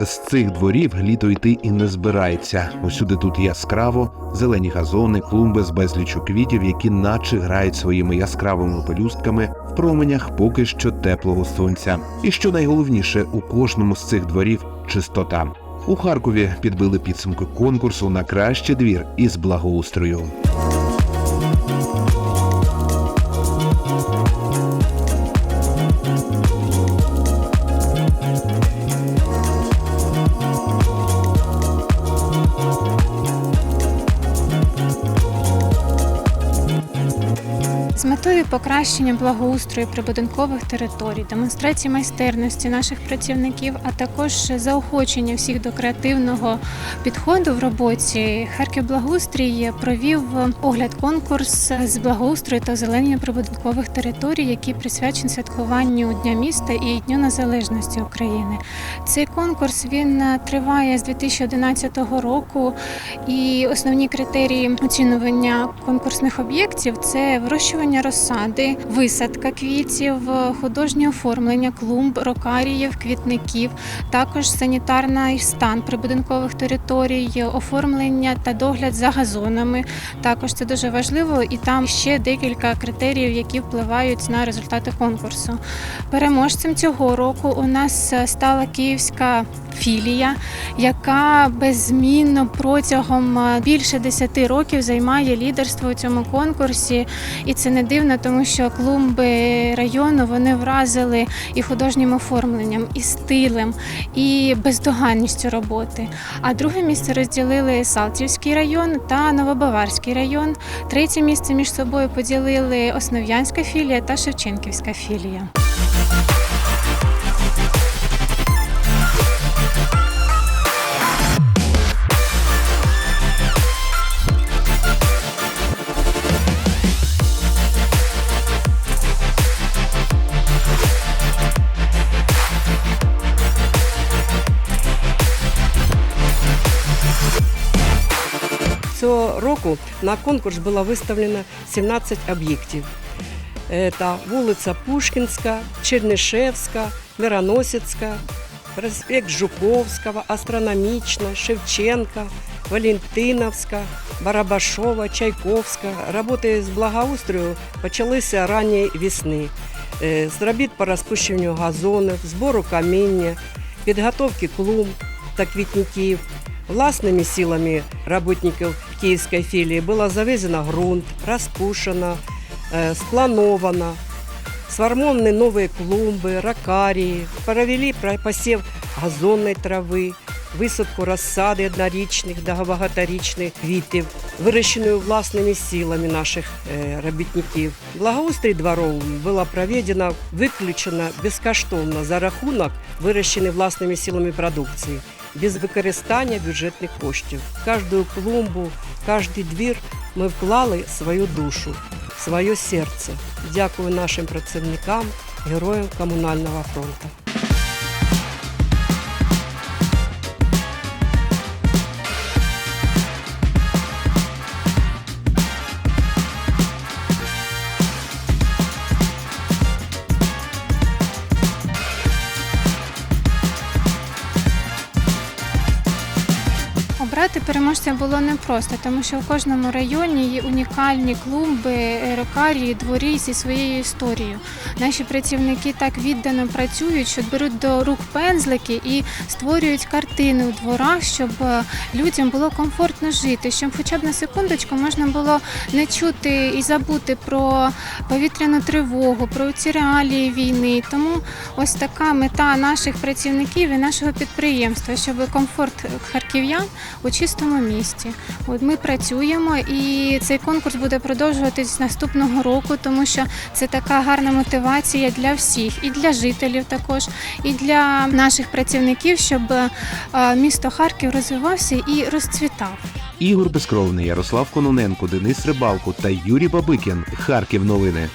З цих дворів літо йти і не збирається. Усюди тут яскраво, зелені газони, клумби з безлічу квітів, які наче грають своїми яскравими пелюстками в променях поки що теплого сонця. І що найголовніше, у кожному з цих дворів чистота. У Харкові підбили підсумки конкурсу на кращий двір із благоустрою. Метою покращення благоустрою прибудинкових територій, демонстрації майстерності наших працівників, а також заохочення всіх до креативного підходу в роботі, Харків Благоустрій провів огляд конкурс з благоустрою та озеленення прибудинкових територій, який присвячений святкуванню Дня міста і Дню Незалежності України. Цей конкурс він триває з 2011 року, і основні критерії оцінювання конкурсних об'єктів це вирощування розсади, висадка квітів, художнє оформлення клумб, рокаріїв, квітників, також санітарний стан прибудинкових територій, оформлення та догляд за газонами. Також це дуже важливо, і там ще декілька критеріїв, які впливають на результати конкурсу. Переможцем цього року у нас стала київська філія, яка беззмінно протягом більше 10 років займає лідерство у цьому конкурсі. І це не дивно, тому що клумби району вони вразили і художнім оформленням, і стилем, і бездоганністю роботи. А друге місце розділили Салтівський район та Новобаварський район. Третє місце між собою поділили Основ'янська філія та Шевченківська філія. Року на конкурс було виставлено 17 об'єктів. Це вулиця Пушкінська, Чернишевська, Мироносицька, проспект Жуковського, Астрономічна, Шевченка, Валентиновська, Барабашова, Чайковська. Роботи з благоустрою почалися ранньої весни. Е, З робіт по розпущенню газонів, збору каміння, підготовки клумб та квітників. Власними силами работников Киевской филии было завезено грунт, распушено, э, сплановано, сформованы новые клумбы, ракарии, провели про- посев газонной травы, висадку розсади однорічних та багаторічних квітів, вирощеною власними силами наших е, робітників. Благоустрій дворов було проведено виключено безкоштовно за рахунок вирощеної власними силами продукції, без використання бюджетних коштів. Кожну клумбу, кожний двір ми вклали свою душу, своє серце. Дякую нашим працівникам, героям комунального фронту. Обрати переможця було непросто, тому що в кожному районі є унікальні клумби, е, рокарії, дворі зі своєю історією. Наші працівники так віддано працюють, що беруть до рук пензлики і створюють картини у дворах, щоб е, людям було комфортно жити, щоб хоча б на секундочку можна було не чути і забути про повітряну тривогу, про ці реалії війни. Тому ось така мета наших працівників і нашого підприємства, щоб комфорт харків'ян у чистому місті. От ми працюємо, і цей конкурс буде продовжуватись наступного року, тому що це така гарна мотивація для всіх, і для жителів також, і для наших працівників, щоб е, місто Харків розвивався і розцвітав. Ігор Безкровний, Ярослав Кононенко, Денис Рибалко та Юрій Бабикін. Харків новини.